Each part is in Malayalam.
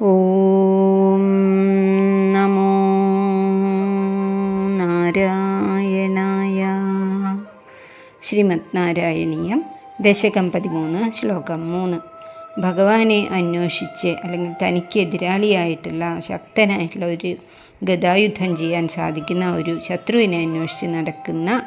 ഓം നമോ നാരായണായ. ശ്രീമദ് നാരായണീയം ദശകം പതിമൂന്ന് ശ്ലോകം മൂന്ന്. ഭഗവാനെ അന്വേഷിച്ച് അല്ലെങ്കിൽ തനിക്ക് എതിരാളിയായിട്ടുള്ള ശക്തനായിട്ടുള്ള ഒരു ഗതായുദ്ധം ചെയ്യാൻ സാധിക്കുന്ന ഒരു ശത്രുവിനെ അന്വേഷിച്ച് നടക്കുന്ന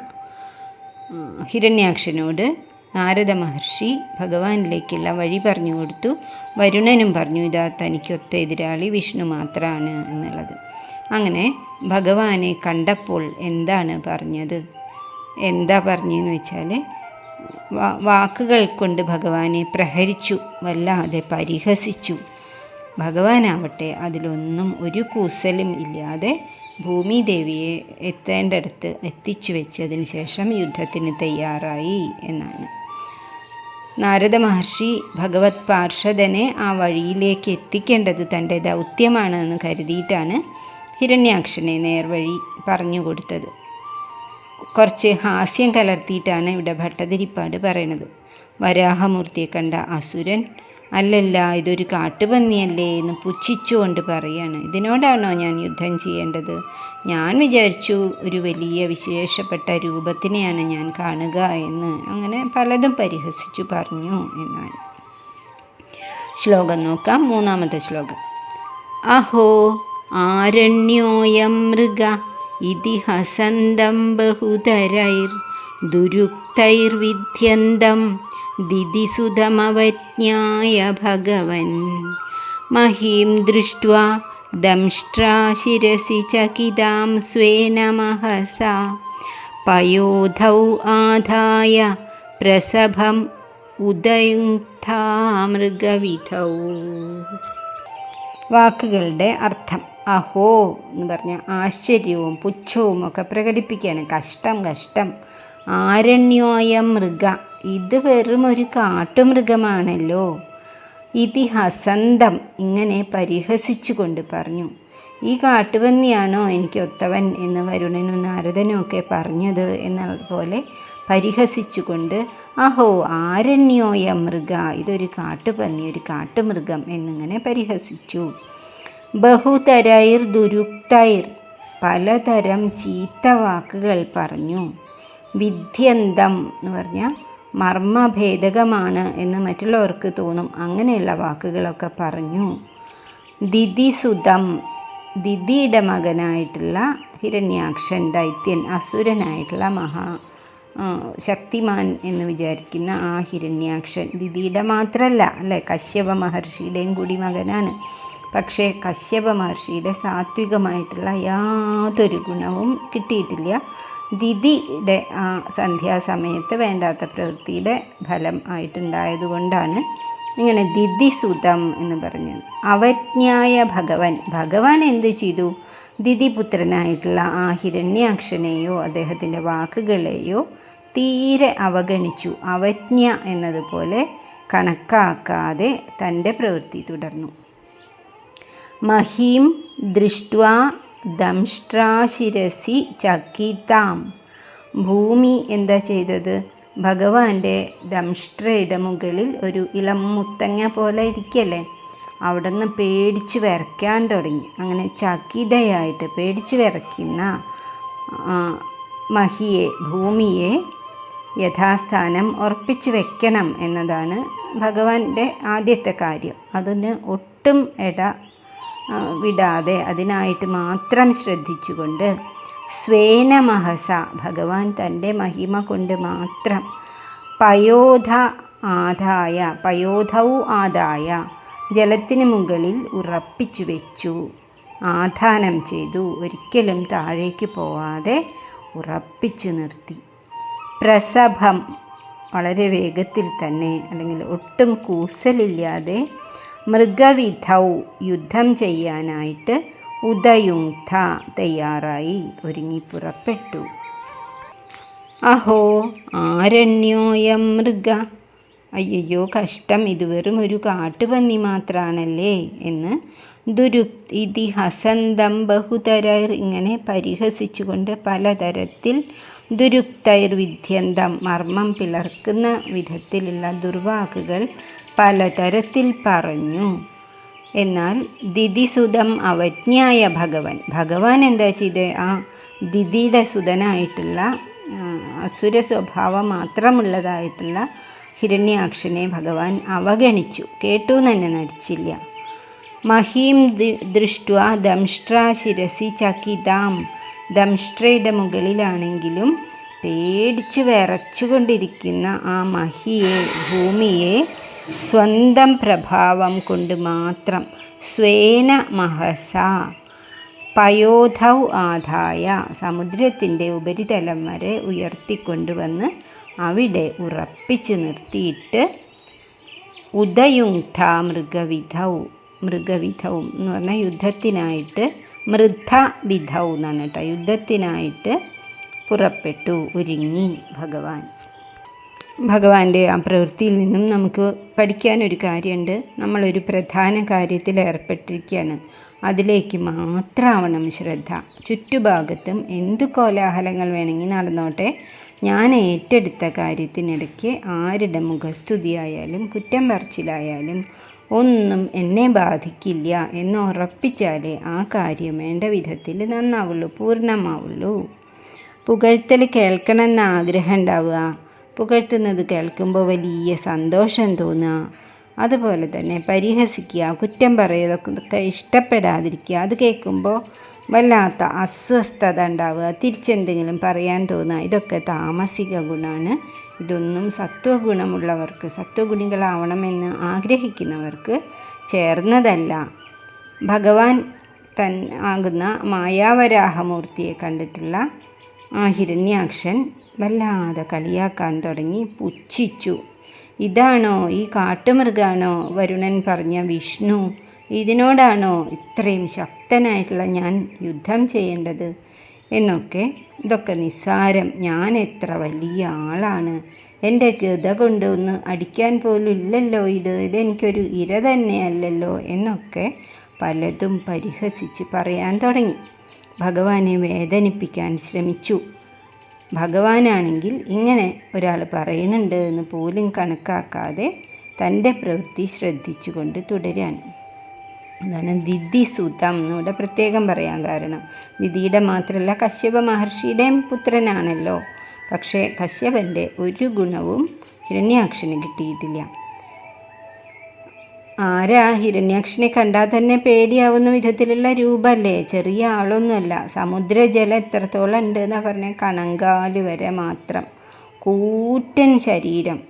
ഹിരണ്യാക്ഷനോട് നാരദ മഹർഷി ഭഗവാനിലേക്കുള്ള വഴി പറഞ്ഞു കൊടുത്തു. വരുണനും പറഞ്ഞു ഇതാ തനിക്കൊത്ത എതിരാളി വിഷ്ണു മാത്രമാണ് എന്നുള്ളത്. അങ്ങനെ ഭഗവാനെ കണ്ടപ്പോൾ എന്താണ് പറഞ്ഞത്? എന്താ പറഞ്ഞതെന്ന് വെച്ചാൽ വാക്കുകൾ കൊണ്ട് ഭഗവാനെ പ്രഹരിച്ചു വല്ലാതെ പരിഹസിച്ചു. ഭഗവാനാവട്ടെ അതിലൊന്നും ഒരു കൂസലും ഇല്ലാതെ ഭൂമിദേവിയെ എത്തേണ്ടടുത്ത് എത്തിച്ചു വെച്ചതിന് ശേഷം യുദ്ധത്തിന് തയ്യാറായി എന്നാണ്. നാരദ മഹർഷി ഭഗവത് പാർഷദനെ ആ വഴിയിലേക്ക് എത്തിക്കേണ്ടത് തന്റെ ദൗത്യമാണെന്ന് കരുതിയിട്ടാണ് ഹിരണ്യാക്ഷനെ നേർവഴി പറഞ്ഞു കൊടുത്തത്. കുറച്ച് ഹാസ്യം കലർത്തിയിട്ടാണ് ഇവിടെ ഭട്ടതിരിപ്പാട് പറയണത്. വരാഹമൂർത്തിയെ കണ്ട അസുരൻ അല്ലല്ല ഇതൊരു കാട്ടുപന്നിയല്ലേ എന്ന് പുച്ഛിച്ചുകൊണ്ട് പറയാണ്. ഇതിനോടാണോ ഞാൻ യുദ്ധം ചെയ്യേണ്ടത്? ഞാൻ വിചാരിച്ചു ഒരു വലിയ വിശേഷപ്പെട്ട രൂപത്തിനെയാണ് ഞാൻ കാണുക എന്ന്. അങ്ങനെ പലതും പരിഹസിച്ചു പറഞ്ഞു എന്നാണ്. ശ്ലോകം നോക്കാം മൂന്നാമത്തെ ശ്ലോകം. അഹോ ആരണ്യോയം മൃഗ ഇതിഹസന്തം ബഹുതരൈർ ദുരുക്തൈർവിദ്യന്തം ദിദിസുതമവജ്ഞായ ഭഗവൻ. മഹീം ദൃഷ്ട്വാ ദംഷ്ട്രാശിരസി ചകിതാം സ്വേന മഹസ. പയോധൗ ആധായ പ്രസഭം ഉദയുക്താമൃഗവിധൗ വാക്കുകളുടെ അർത്ഥം അഹോ എന്ന് പറഞ്ഞ ആശ്ചര്യവും പുച്ഛവും ഒക്കെ പ്രകടിപ്പിക്കുകയാണ്. കഷ്ടം കഷ്ടം. ആരണ്യോയ മൃഗ. ഇത് വെറും ഒരു കാട്ടുമൃഗമാണല്ലോ. ഇതിഹസന്തം ഇങ്ങനെ പരിഹസിച്ചുകൊണ്ട് പറഞ്ഞു. ഈ കാട്ടുപന്നിയാണോ എനിക്ക് ഒത്തവൻ എന്ന് വരുണനും നാരദനും ഒക്കെ പറഞ്ഞത് എന്നതുപോലെ പരിഹസിച്ചുകൊണ്ട് അഹോ ആരണ്യോയ മൃഗ ഇതൊരു കാട്ടുപന്നി ഒരു കാട്ടുമൃഗം എന്നിങ്ങനെ പരിഹസിച്ചു. ബഹുതരൈർ ദുരുക്തൈർ പലതരം ചീത്ത വാക്കുകൾ പറഞ്ഞു. വിദ്യന്തം എന്ന് പറഞ്ഞാൽ മർമ്മഭേദകമാണ് എന്ന് മറ്റുള്ളവർക്ക് തോന്നും. അങ്ങനെയുള്ള വാക്കുകളൊക്കെ പറഞ്ഞു. ദിതിസുതം ദിതിയുടെ മകനായിട്ടുള്ള ഹിരണ്യാക്ഷൻ ദൈത്യൻ അസുരനായിട്ടുള്ള മഹാ ശക്തിമാൻ എന്ന് വിചാരിക്കുന്ന ആ ഹിരണ്യാക്ഷൻ ദിതിയുടെ മാത്രമല്ല അല്ലേ? കശ്യപ മഹർഷിയുടെയും കൂടി മകനാണ്. പക്ഷേ കശ്യപ മഹർഷിയുടെ സാത്വികമായിട്ടുള്ള യാതൊരു ഗുണവും കിട്ടിയിട്ടില്ല. ദിദിയുടെ ആ സന്ധ്യാസമയത്ത് വേണ്ടാത്ത പ്രവൃത്തിയുടെ ഫലം ആയിട്ടുണ്ടായതുകൊണ്ടാണ് ഇങ്ങനെ ദിതിസുതം എന്ന് പറഞ്ഞത്. അവജ്ഞായ ഭഗവൻ. ഭഗവാൻ എന്ത് ചെയ്തു? ദിദിപുത്രനായിട്ടുള്ള ആ ഹിരണ്യാക്ഷനെയോ അദ്ദേഹത്തിന്റെ വാക്കുകളെയോ തീരെ അവഗണിച്ചു. അവജ്ഞ എന്നതുപോലെ കണക്കാക്കാതെ തന്റെ പ്രവൃത്തി തുടർന്നു. മഹീം ദൃഷ്ട്വാ ദംഷ്ട്രാശിരസി ചക്കിത്താം ഭൂമി എന്താ ചെയ്തത്? ഭഗവാന്റെ ദംഷ്ട്രയുടെ മുകളിൽ ഒരു ഇളം മുത്തങ്ങ പോലെ ഇരിക്കല്ലേ? അവിടെ നിന്ന് പേടിച്ച് വിറയ്ക്കാൻ തുടങ്ങി. അങ്ങനെ ചകിതയായിട്ട് പേടിച്ച് വിറയ്ക്കുന്ന മഹിയെ ഭൂമിയെ യഥാസ്ഥാനം ഉറപ്പിച്ചു വെക്കണം എന്നതാണ് ഭഗവാന്റെ ആദ്യത്തെ കാര്യം. അതിന് ഒട്ടും ഇട വിടാതെ അതിനായിട്ട് മാത്രം ശ്രദ്ധിച്ചുകൊണ്ട് സ്വേന മഹസ ഭഗവാൻ തന്റെ മഹിമ കൊണ്ട് മാത്രം പയോധ ആദായ പയോധൗ ആദായ ജലത്തിന് മുകളിൽ ഉറപ്പിച്ചു വെച്ചു. ആധാനം ചെയ്തു ഒരിക്കലും താഴേക്ക് പോവാതെ ഉറപ്പിച്ചു നിർത്തി. പ്രസഭം വളരെ വേഗത്തിൽ തന്നെ അല്ലെങ്കിൽ ഒട്ടും കൂസലില്ലാതെ മൃഗവിധൗ യുദ്ധം ചെയ്യാനായിട്ട് ഉദയുങ്ധ തയ്യാറായി ഒരുങ്ങി പുറപ്പെട്ടു. അഹോ ആരണ്യോയം മൃഗ. അയ്യോ കഷ്ടം. ഇത് വെറും ഒരു കാട്ടുപന്നി മാത്രാണല്ലേ എന്ന് ദുരു ഇതിഹസന്തം ബഹുതരർ ഇങ്ങനെ പരിഹസിച്ചുകൊണ്ട് പലതരത്തിൽ ദുരുക്തൈർ വിദ്യന്തം മർമ്മം പിളർക്കുന്ന വിധത്തിലുള്ള ദുർവാക്കുകൾ പലതരത്തിൽ പറഞ്ഞു. എന്നാൽ ദിതിസുതം അവജ്ഞായ ഭഗവൻ. ഭഗവാൻ എന്താ ചെയ്ത്? ആ ദിതിയുടെ സുതനായിട്ടുള്ള അസുര സ്വഭാവം മാത്രമുള്ളതായിട്ടുള്ള ഹിരണ്യാക്ഷനെ ഭഗവാൻ അവഗണിച്ചു. കേട്ടു തന്നെ നടിച്ചില്ല. മഹീം ദൃഷ്ട ദംഷ്ട്രാ ശിരസി ചകിതാം. ദംഷ്ട്രയുടെ മുകളിലാണെങ്കിലും പേടിച്ചു വിറച്ചുകൊണ്ടിരിക്കുന്ന ആ മഹിയെ ഭൂമിയെ സ്വന്തം പ്രഭാവം കൊണ്ട് മാത്രം സ്വേന മഹസ പയോധൗ ആധായ സമുദ്രത്തിന്റെ ഉപരിതലം വരെ ഉയർത്തിക്കൊണ്ടുവന്ന് അവിടെ ഉറപ്പിച്ചു നിർത്തിയിട്ട് ഉദയുങ്ധ മൃഗവിധൗ മൃഗവിധവും എന്ന് പറഞ്ഞാൽ യുദ്ധത്തിനായിട്ട് മൃദ്ധ എന്നാണ് കേട്ടോ. യുദ്ധത്തിനായിട്ട് പുറപ്പെട്ടു ഒരുങ്ങി ഭഗവാൻ. ഭഗവാന്റെ ആ പ്രവൃത്തിയിൽ നിന്നും നമുക്ക് പഠിക്കാനൊരു കാര്യമുണ്ട്. നമ്മളൊരു പ്രധാന കാര്യത്തിൽ ഏർപ്പെട്ടിരിക്കുകയാണ്. അതിലേക്ക് മാത്രമാവണം ശ്രദ്ധ. ചുറ്റുഭാഗത്തും എന്ത് കോലാഹലങ്ങൾ വേണമെങ്കിൽ നടന്നോട്ടെ. ഞാൻ ഏറ്റെടുത്ത കാര്യത്തിനിടയ്ക്ക് ആരുടെ മുഖസ്തുതിയായാലും കുറ്റം പറച്ചിലായാലും ഒന്നും എന്നെ ബാധിക്കില്ല എന്ന് ഉറപ്പിച്ചാലേ ആ കാര്യം വേണ്ട വിധത്തിൽ നന്നാവുള്ളൂ പൂർണമാവുള്ളൂ. പുകഴ്ത്തൽ കേൾക്കണമെന്ന് ആഗ്രഹം ഉണ്ടാവുക. പുകഴ്ത്തുന്നത് കേൾക്കുമ്പോൾ വലിയ സന്തോഷം തോന്നുക അതുപോലെ തന്നെ പരിഹസിക്കുക കുറ്റം പറയുന്നതൊക്കെ ഇഷ്ടപ്പെടാതിരിക്കുക അത് കേൾക്കുമ്പോൾ വല്ലാത്ത അസ്വസ്ഥത ഉണ്ടാവുക തിരിച്ചെന്തെങ്കിലും പറയാൻ തോന്നുക ഇതൊക്കെ താമസിക ഗുണമാണ് ഇതൊന്നും സത്വഗുണമുള്ളവർക്ക് സത്വഗുണികളാവണമെന്ന് ആഗ്രഹിക്കുന്നവർക്ക് ചേർന്നതല്ല. ഭഗവാൻ തൻ ആകുന്ന മായാവരാഹമൂർത്തിയെ കണ്ടിട്ടുള്ള ആ ഹിരണ്യാക്ഷൻ വല്ലാതെ കളിയാക്കാൻ തുടങ്ങി പുച്ഛിച്ചു. ഇതാണോ ഈ കാട്ടുമൃഗാണോ? വരുണൻ പറഞ്ഞ വിഷ്ണു. ഇതിനോടാണോ ഇത്രയും ശക്തനായിട്ടുള്ള ഞാൻ യുദ്ധം ചെയ്യേണ്ടത്? എന്നൊക്കെ. ഇതൊക്കെ നിസ്സാരം. ഞാൻ എത്ര വലിയ ആളാണ്. എന്റെ ഗത കൊണ്ട് ഒന്ന് അടിക്കാൻ പോലും ഇല്ലല്ലോ ഇത് ഇതെനിക്കൊരു ഇര തന്നെയല്ലല്ലോ. എന്നൊക്കെ പലതും പരിഹസിച്ച് പറയാൻ തുടങ്ങി. ഭഗവാനെ വേദനിപ്പിക്കാൻ ശ്രമിച്ചു. ഭഗവാനാണെങ്കിൽ ഇങ്ങനെ ഒരാൾ പറയുന്നുണ്ട് എന്ന് പോലും കണക്കാക്കാതെ തന്റെ പ്രവൃത്തി ശ്രദ്ധിച്ചുകൊണ്ട് തുടരാൻ. അതാണ് ദിദി സുതം എന്നിവിടെ പ്രത്യേകം പറയാൻ കാരണം. ദിദിയുടെ മാത്രമല്ല കശ്യപ മഹർഷിയുടെയും പുത്രനാണല്ലോ. പക്ഷേ കശ്യപന്റെ ഒരു ഗുണവും ഹിരണ്യാക്ഷന് കിട്ടിയിട്ടില്ല. ആരാ? ഹിരണ്യാക്ഷനെ കണ്ടാൽ തന്നെ പേടിയാവുന്ന വിധത്തിലുള്ള രൂപമല്ലേ ചെറിയ ആളൊന്നുമല്ല. സമുദ്രജലം എത്രത്തോളം ഉണ്ട് എന്നാ പറഞ്ഞ കണങ്കാൽ വരെ മാത്രം. കൂറ്റൻ ശരീരം.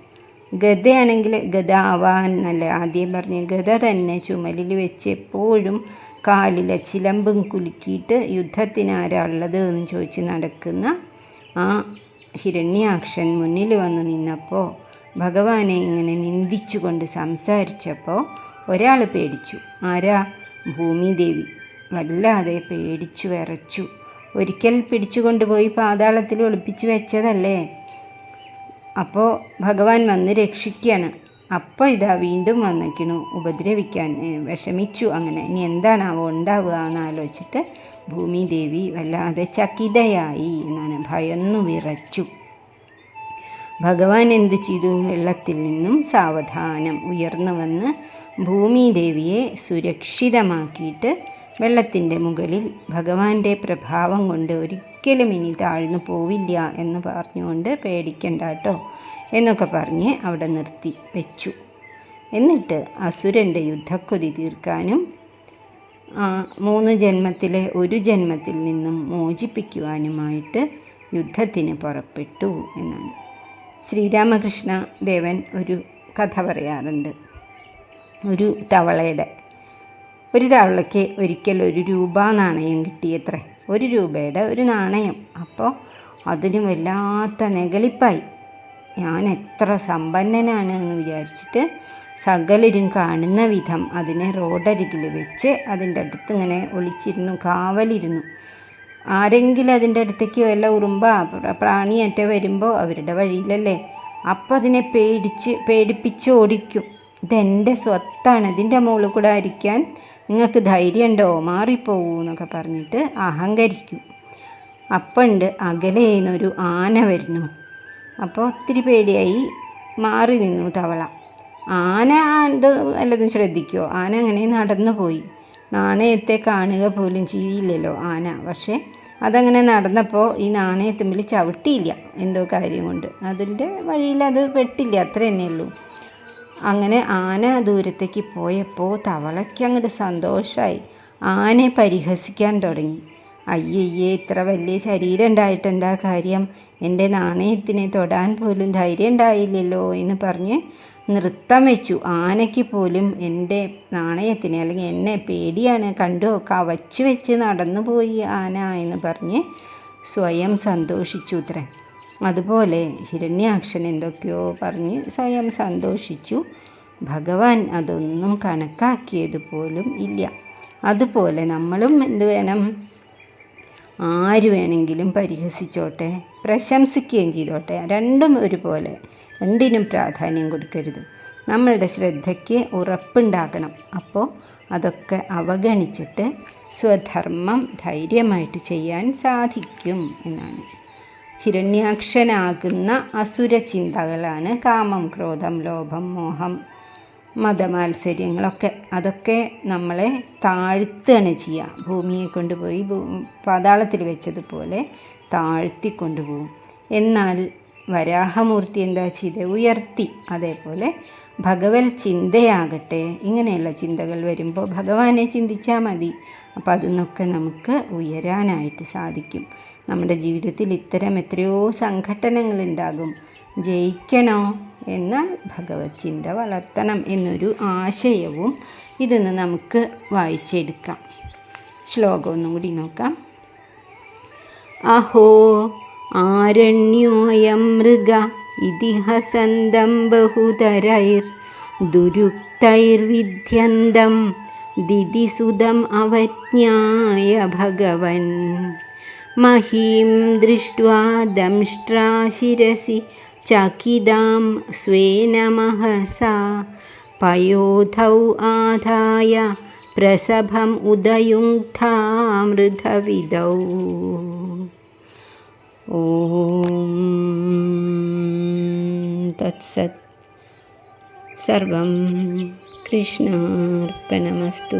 ഗതയാണെങ്കിൽ ഗത ആവാൻ ആദ്യം പറഞ്ഞ. ഗത തന്നെ ചുമലിൽ വെച്ച് എപ്പോഴും കാലിലെ ചിലമ്പും കുലുക്കിയിട്ട് യുദ്ധത്തിന് ആരാ ഉള്ളത് എന്ന് ചോദിച്ച് നടക്കുന്ന ആ ഹിരണ്യാക്ഷൻ മുന്നിൽ വന്ന് നിന്നപ്പോൾ ഭഗവാനെ ഇങ്ങനെ നിന്ദിച്ചുകൊണ്ട് സംസാരിച്ചപ്പോൾ ഒരാൾ പേടിച്ചു. ആരാ? ഭൂമിദേവി. വല്ലാതെ പേടിച്ചു വിറച്ചു. ഒരിക്കൽ പിടിച്ചുകൊണ്ടുപോയി പാതാളത്തിൽ ഒളിപ്പിച്ചു വെച്ചതല്ലേ? അപ്പോൾ ഭഗവാൻ വന്ന് രക്ഷിക്കുകയാണ് അപ്പോൾ ഇതാ വീണ്ടും വന്നിക്കണു. ഉപദ്രവിക്കാൻ വിഷമിച്ചു അങ്ങനെ. ഇനി എന്താണാവോ ഉണ്ടാവുക എന്നാലോചിച്ചിട്ട് ഭൂമിദേവി വല്ലാതെ ചകിതയായി എന്നാണ്. ഭയന്നു വിറച്ചു. ഭഗവാൻ എന്ത് ചെയ്തു? വെള്ളത്തിൽ നിന്നും സാവധാനം ഉയർന്നു വന്ന് ഭൂമിദേവിയെ സുരക്ഷിതമാക്കിയിട്ട് വെള്ളത്തിന്റെ മുകളിൽ ഭഗവാന്റെ പ്രഭാവം കൊണ്ട് ഒരിക്കലും ഇനി താഴ്ന്നു പോവില്ല എന്ന് പറഞ്ഞുകൊണ്ട് പേടിക്കണ്ട കേട്ടോ എന്നൊക്കെ പറഞ്ഞ് അവിടെ നിർത്തി വെച്ചു. എന്നിട്ട് അസുരന്റെ യുദ്ധക്കൊതി തീർക്കാനും മൂന്ന് ജന്മത്തിലെ ഒരു ജന്മത്തിൽ നിന്നും മോചിപ്പിക്കുവാനുമായിട്ട് യുദ്ധത്തിന് പുറപ്പെട്ടു എന്നാണ്. ശ്രീരാമകൃഷ്ണ ദേവൻ ഒരു കഥ പറയാറുണ്ട്. ഒരു തവളയുടെ. ഒരു തവളയ്ക്ക് ഒരിക്കൽ ഒരു രൂപ നാണയം കിട്ടിയത്രേ. ഒരു രൂപയുടെ ഒരു നാണയം. അപ്പോൾ അതിന് വല്ലാത്ത നെകളിപ്പായി ഞാൻ എത്ര സമ്പന്നനാണ് എന്ന് വിചാരിച്ചിട്ട് സകലരും കാണുന്ന വിധം അതിനെ റോഡരികിൽ വെച്ച് അതിന്റെ അടുത്ത് ഇങ്ങനെ ഒളിച്ചിരുന്നു കാവലിരുന്നു. ആരെങ്കിലും അതിന്റെ അടുത്തേക്ക് വല്ല ഉറുമ്പ പ്ര- പ്രാണിയേറ്റ വരുമ്പോൾ അവരുടെ വഴിയിലല്ലേ? അപ്പം അതിനെ പേടിച്ച് പേടിപ്പിച്ച് ഓടിക്കും. ഇതെന്റെ സ്വത്താണ്. ഇതിന്റെ മുകളിൽ കൂടെ അരിക്കാൻ നിങ്ങൾക്ക് ധൈര്യമുണ്ടോ? മാറിപ്പോവൂ എന്നൊക്കെ പറഞ്ഞിട്ട് അഹങ്കരിക്കും. അപ്പണ്ട് അകലെ നിന്നൊരു ആന വരുന്നു. അപ്പോൾ ഒത്തിരി പേടിയായി മാറി നിന്നു തവള. ആന എന്തോ വല്ലതും ശ്രദ്ധിക്കുമോ ആന അങ്ങനെ നടന്നു പോയി നാണയത്തെ കാണുക പോലും ചെയ്യില്ലല്ലോ ആന. പക്ഷേ അതങ്ങനെ നടന്നപ്പോൾ ഈ നാണയത്തുമ്പിൽ ചവിട്ടിയില്ല എന്തോ കാര്യം കൊണ്ട്. അതിന്റെ വഴിയിൽ അത് പെട്ടില്ല അത്ര തന്നെ ഉള്ളൂ. അങ്ങനെ ആന ദൂരത്തേക്ക് പോയപ്പോൾ തവളയ്ക്ക് അങ്ങോട്ട് സന്തോഷമായി ആനയെ പരിഹസിക്കാൻ തുടങ്ങി. അയ്യയ്യേ ഇത്ര വലിയ ശരീരം ഉണ്ടായിട്ട് എന്താ കാര്യം? എന്റെ നാണയത്തിനെ തൊടാൻ പോലും ധൈര്യം ഉണ്ടായില്ലല്ലോ എന്ന് പറഞ്ഞ് നൃത്തം വെച്ചു. ആനയ്ക്ക് പോലും എന്റെ നാണയത്തിനെ അല്ലെങ്കിൽ എന്നെ പേടിയാണ്. കണ്ടു കവച്ചു വെച്ച് നടന്നു പോയി ആന എന്ന് പറഞ്ഞ് സ്വയം സന്തോഷിച്ചു അത്രേ അതുപോലെ ഹിരണ്യാക്ഷൻ എന്തൊക്കെയോ പറഞ്ഞ് സ്വയം സന്തോഷിച്ചു. ഭഗവാൻ അതൊന്നും കണക്കാക്കിയത് പോലും ഇല്ല. അതുപോലെ നമ്മളും എന്ത് വേണം? ആര് വേണമെങ്കിലും പരിഹസിച്ചോട്ടെ പ്രശംസിക്കുകയും ചെയ്തോട്ടെ. രണ്ടും ഒരുപോലെ. രണ്ടിനും പ്രാധാന്യം കൊടുക്കരുത്. നമ്മളുടെ ശ്രദ്ധയ്ക്ക് ഉറപ്പുണ്ടാകണം. അപ്പോൾ അതൊക്കെ അവഗണിച്ചിട്ട് സ്വധർമ്മം ധൈര്യമായിട്ട് ചെയ്യാൻ സാധിക്കും എന്നാണ്. ഹിരണ്യാക്ഷനാകുന്ന അസുര ചിന്തകളാണ് കാമം ക്രോധം ലോഭം മോഹം മതമാത്സര്യങ്ങളൊക്കെ. അതൊക്കെ നമ്മളെ താഴ്ത്തുകയാണ് ചെയ്യുക ഭൂമിയെ കൊണ്ടുപോയി പാതാളത്തിൽ വെച്ചതുപോലെ താഴ്ത്തി കൊണ്ടുപോകും എന്നാൽ വരാഹമൂർത്തി എന്താ ചെയ്ത്? ഉയർത്തി. അതേപോലെ ഭഗവത് ചിന്തയാകട്ടെ. ഇങ്ങനെയുള്ള ചിന്തകൾ വരുമ്പോൾ ഭഗവാനെ ചിന്തിച്ചാൽ മതി. അപ്പോൾ അതിന്നൊക്കെ നമുക്ക് ഉയരാനായിട്ട് സാധിക്കും. നമ്മുടെ ജീവിതത്തിൽ ഇത്തരം എത്രയോ സംഘടനകളുണ്ടാകും ജയിക്കണോ എന്നാൽ ഭഗവത് ചിന്ത വളർത്തണം എന്നൊരു ആശയവും ഇതിന്ന് നമുക്ക് വായിച്ചെടുക്കാം. ശ്ലോകം ഒന്നും കൂടി നോക്കാം. അഹോ ആരണ്യോയം മൃഗ ഇതിഹസന്തം ബഹുതരൈർ ദുരുക്തൈർവിധ്യന്തം ദിതിസുതം അവജ്ഞായ ഭഗവൻ. മഹീം ദൃഷ്ട്വാ ദംഷ്ട്രാ ശിരസി ചകിതാം സ്വേന മഹസാ പയോധൗ ആധായ പ്രസഭം ഉദയുങ്ധാമൃതവിദൗ ॐ तत्सत् सर्वं कृष्णार्पणमस्तु।